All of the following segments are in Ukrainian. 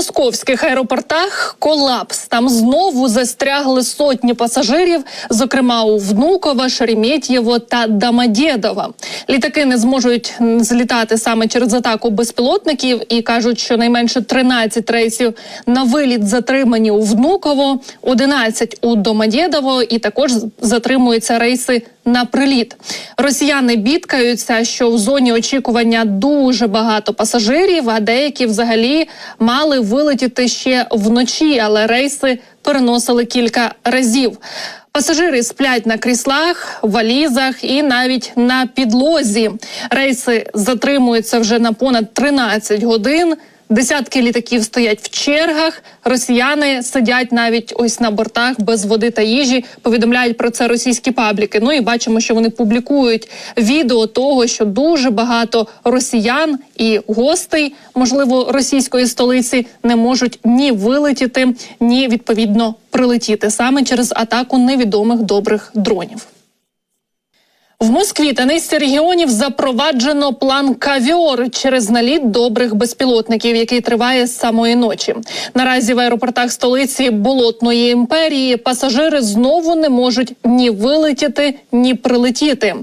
московських аеропортах колапс. Там знову застрягли сотні пасажирів, зокрема у Внуково, Шереметьєво та Домодєдово. Літаки не зможуть злітати саме через атаку безпілотників і кажуть, що найменше 13 рейсів на виліт затримані у Внуково, 11 у Домодєдово і також затримуються рейси на приліт. Росіяни бідкаються, що в зоні очікування дуже багато пасажирів, а деякі взагалі мали вилетіти ще вночі, але рейси переносили кілька разів. Пасажири сплять на кріслах, валізах і навіть на підлозі. Рейси затримуються вже на понад 13 годин. Десятки літаків стоять в чергах. Росіяни сидять навіть ось на бортах без води та їжі. Повідомляють про це російські пабліки. Ну і бачимо, що вони публікують відео того, що дуже багато росіян і гостей, можливо, російської столиці не можуть ні вилетіти, ні відповідно прилетіти саме через атаку невідомих добрих дронів. В Москві та низці регіонів запроваджено план кавіор через наліт добрих безпілотників, який триває з самої ночі. Наразі в аеропортах столиці болотної імперії пасажири знову не можуть ні вилетіти, ні прилетіти.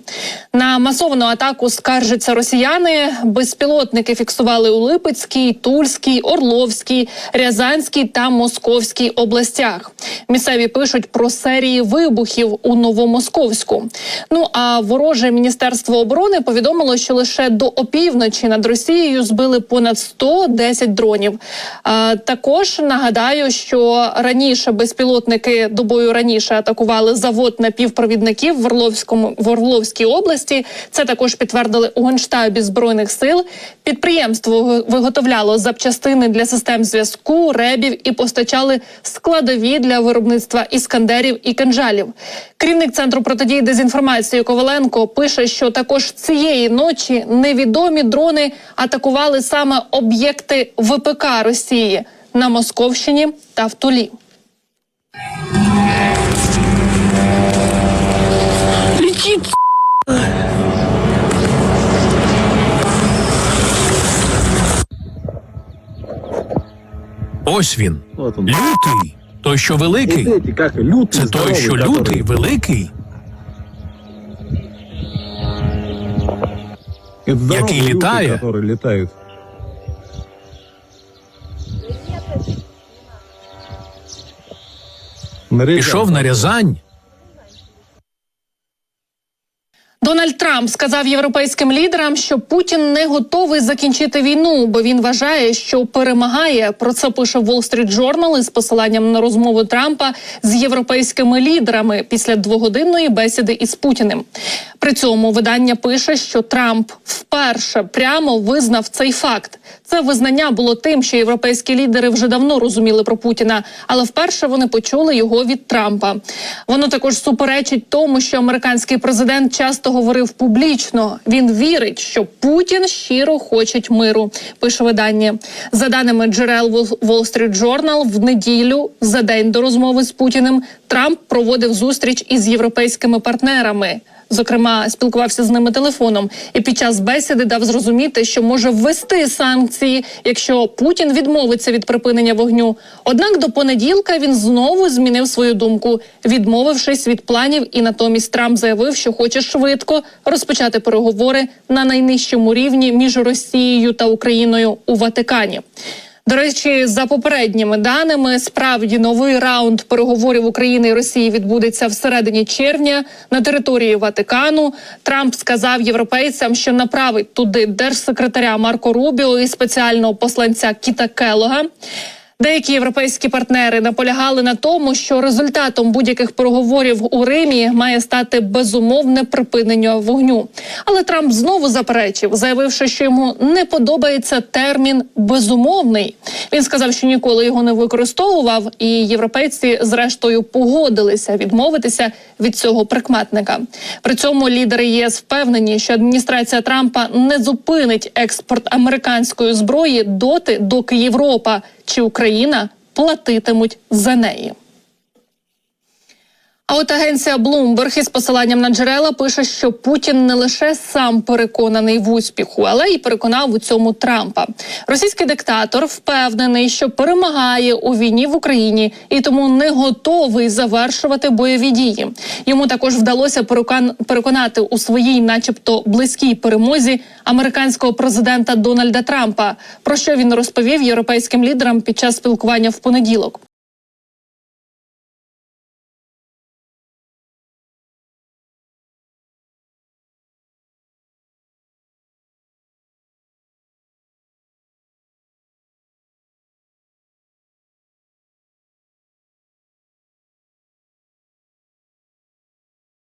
На масовану атаку скаржаться росіяни. Безпілотники фіксували у Липецькій, Тульській, Орловській, Рязанській та Московській областях. Місцеві пишуть про серії вибухів у Новомосковську. Ну а вороже міністерство оборони повідомило, що лише до опівночі над Росією збили понад 110 дронів. А, також нагадаю, що раніше безпілотники добою раніше атакували завод напівпровідників в Орловському в Орловській області. Це також підтвердили у генштабі збройних сил. Підприємство виготовляло запчастини для систем зв'язку, ребів і постачали складові для виробництва іскандерів і кинжалів. Керівник центру протидії дезінформації Коваленко пише, що також цієї ночі невідомі дрони атакували саме об'єкти ВПК Росії на Московщині та в Тулі. Летит. Ось він. Вот он. Лютий. Той, що великий. Вот эти, как лютый, Це той, здоровый, що который- лютий, великий. який літає. летает. Пішов на Рязань. Дональд Трамп сказав європейським лідерам, що Путін не готовий закінчити війну, бо він вважає, що перемагає. Про це пише Wall Street Journal із посиланням на розмову Трампа з європейськими лідерами після двогодинної бесіди із Путіним. При цьому видання пише, що Трамп вперше прямо визнав цей факт. Це визнання було тим, що європейські лідери вже давно розуміли про Путіна, але вперше вони почули його від Трампа. Воно також суперечить тому, що американський президент часто говорив публічно. Він вірить, що Путін щиро хоче миру. Пише видання. За даними джерел Wall Street Journal, в неділю за день до розмови з Путіним Трамп проводив зустріч із європейськими партнерами. Зокрема, спілкувався з ними телефоном і під час бесіди дав зрозуміти, що може ввести санкції, якщо Путін відмовиться від припинення вогню. Однак до понеділка він знову змінив свою думку, відмовившись від планів, і натомість Трамп заявив, що хоче швидко розпочати переговори на найнижчому рівні між Росією та Україною у Ватикані. До речі, за попередніми даними, справді новий раунд переговорів України і Росії відбудеться всередині червня на території Ватикану. Трамп сказав європейцям, що направить туди держсекретаря Марко Рубіо і спеціального посланця Кіта Келога. Деякі європейські партнери наполягали на тому, що результатом будь-яких переговорів у Римі має стати безумовне припинення вогню. Але Трамп знову заперечив, заявивши, що йому не подобається термін безумовний. Він сказав, що ніколи його не використовував, і європейці, зрештою, погодилися відмовитися від цього прикметника. При цьому лідери ЄС впевнені, що адміністрація Трампа не зупинить експорт американської зброї доти, доки Європа чи Україна платитимуть за неї. А от агенція Bloomberg із посиланням на джерела пише, що Путін не лише сам переконаний в успіху, але й переконав у цьому Трампа. Російський диктатор впевнений, що перемагає у війні в Україні і тому не готовий завершувати бойові дії. Йому також вдалося переконати у своїй, начебто, близькій перемозі американського президента Дональда Трампа, про що він розповів європейським лідерам під час спілкування в понеділок.